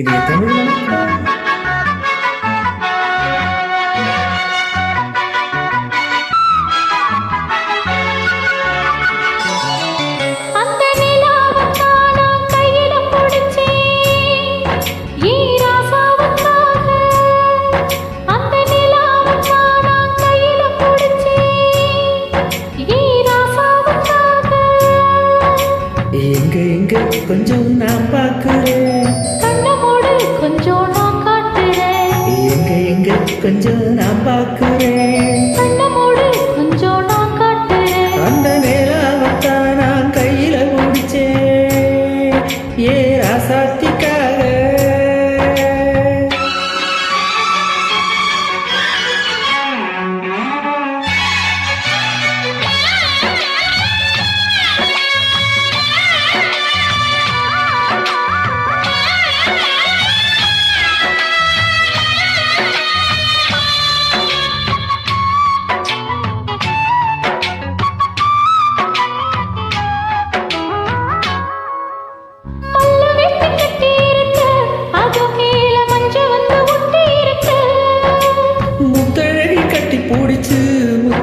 இது தமிழ். எங்க எங்க கொஞ்சம் நான் பார்க்கிறேன். கொஞ்சம் நான் காட்டுறேன். எங்க எங்க கொஞ்சம் நான் பார்க்குறேன்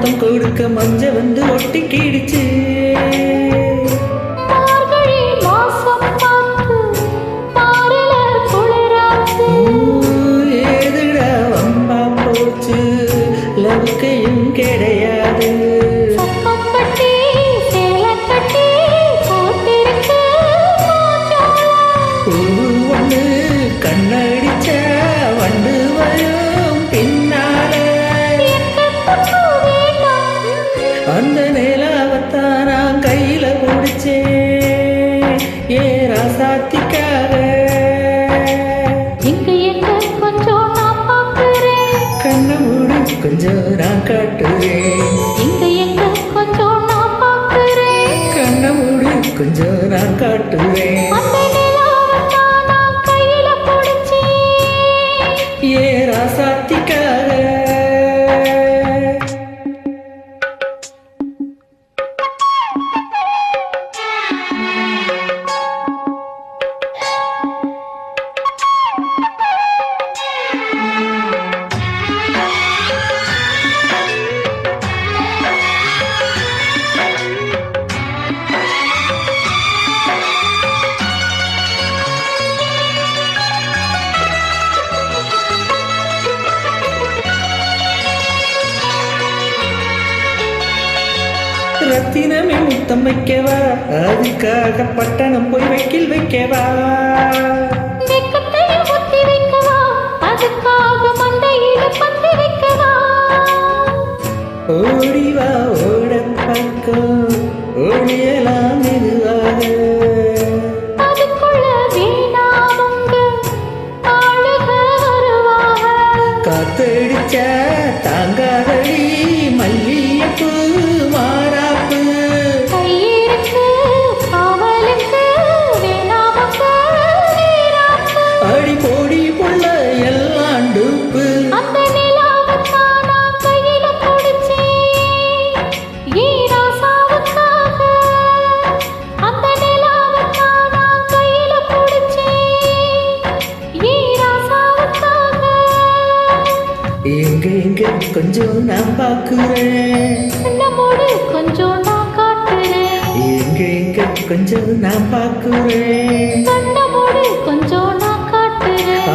முத்தம் கொடுக்க மஞ்ச வந்து ஒட்டி கீடிச்சு மார்கழி மாசம் ஏ ராசாத்திக்காக எங்க எங்க கொஞ்சம் நான் பார்க்கிறேன். கண்ணை மூடி கொஞ்சம் நான் காட்டுவேன் எங்க எங்க கொஞ்சம் நான் பார்க்கிறேன். கண்ணை மூடி கொஞ்சம் நான் காட்டுவேன் ரத்தினமே முத்தம் வைக்கவா? அதுக்காக பட்டணம் போய் வைக்கில் வைக்கவா? ஓடிவா ஓட பக்கம் ஓடியலாம் மெதுவாக. காத்தடிச்ச எங்க எங்க? கொஞ்சம் நான் பார்க்கிறேன். நம்மோடு கொஞ்சம் நான் காட்டுறேன். எங்க எங்க? கொஞ்சம் நான் பார்க்கிறேன். கண்ணமோடு கொஞ்சம் நான் காட்டுறேன்.